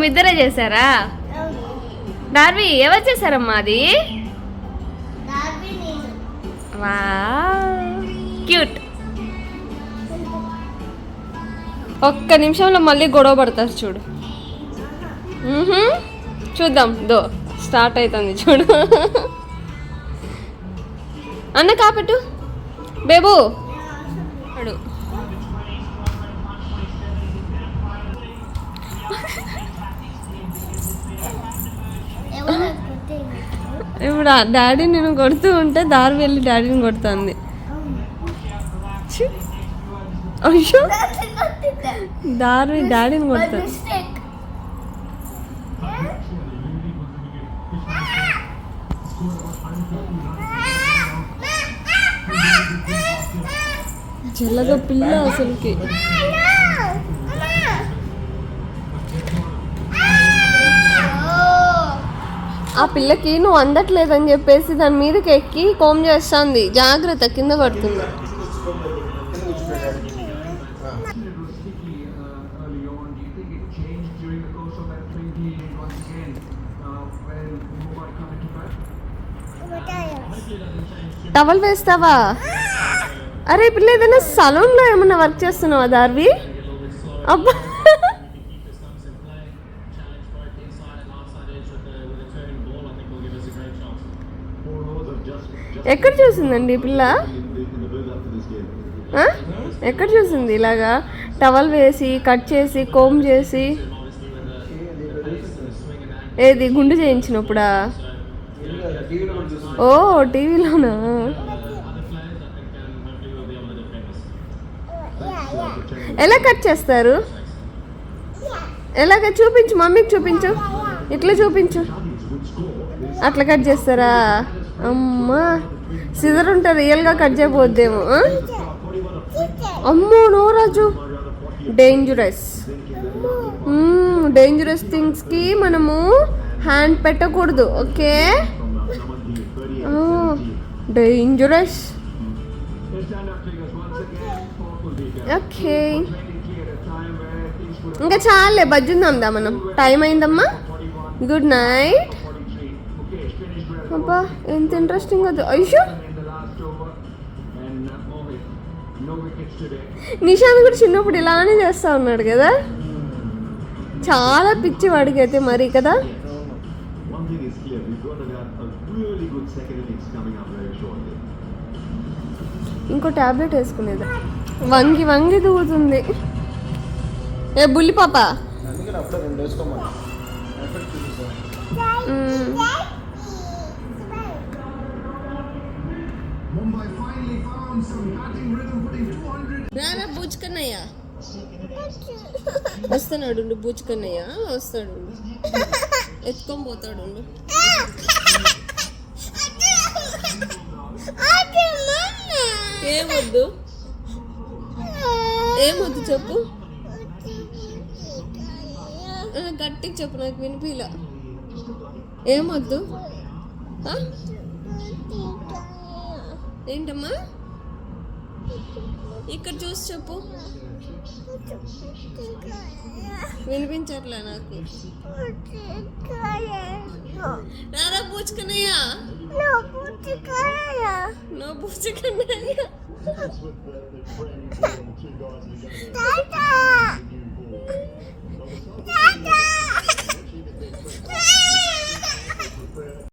మీ ఇద్దరే చేశారా? డార్వి ఎవరు చేశారమ్మా అది? వా క్యూట్. ఒక్క నిమిషంలో మళ్ళీ గొడవ పడతారు చూడు. చూద్దాం దో స్టార్ట్ అవుతుంది చూడు. అన్న కాపెట్టు. బేబు. ఇప్పుడు డాడీ నేను కొడుతూ ఉంటే దారి వెళ్ళి డాడీని కొడుతుంది. అయ్యో. దారి డాడీని కొడుతుంది. చల్లగా పిల్ల అసలుకి. ఆ పిల్లకి నువ్వు అందట్లేదని చెప్పేసి దాని మీదకి ఎక్కి కోమ్ చేస్తుంది. జాగ్రత్త కింద పడుతుంది. టవల్ వేస్తావా? అరే పిల్ల ఏదైనా సలూన్లో ఏమైనా వర్క్ చేస్తున్నావా దార్వి? అబ్బా! ఎక్కడ చూసిందండి పిల్ల? ఎక్కడ చూసింది ఇలాగా? టవల్ వేసి కట్ చేసి కోమ్ చేసి? ఏది గుండు చేయించినప్పుడా? ఓ టీవీలోనా? ఎలా కట్ చేస్తారు? ఎలాగ? చూపించు మమ్మీకి చూపించు. ఇట్లా చూపించు. అట్లా కట్ చేస్తారా? అమ్మా సిజర్ ఉంటే రియల్గా కట్ చేయబోద్దేమో అమ్మో నో రాజు. డేంజరస్ డేంజరస్ థింగ్స్కి మనము హ్యాండ్ పెట్టకూడదు ఓకే? Dangerous okay. ఇంకా చాలే బజ్జుందాందా మనం. టైం అయిందమ్మా. గుడ్ నైట్ అబ్బా ఎంత ఇంట్రెస్టింగ్ అది. ఐషు నిషాంత్ కూడా చిన్నప్పుడు ఇలానే చేస్తా ఉన్నాడు కదా? చాలా పిచ్చి వాడికి అయితే మరీ కదా? ఇంకో ట్యాబ్లెట్ వేసుకునేది. వంగి వంగి దూగుతుంది ఏ బుల్లి పాప? రారా బూచుకన్నయ్య. వస్తున్నాడు ఉండు, బూచుకన్నయ్య. వస్తాడు ఎత్తుకొని పోతాడు ఏమొద్దు ఏమొద్దు చెప్పు? ఆ, గట్టిగా చెప్పు నాకు వినిపిలా ఏమొద్దు ఏంటమ్మా? ఇక్కడ చూసి చెప్పు. వినిపించట్లే నాకు. రారా పూచుకన్నయ్యా. నో పూచుకన్నయ్య.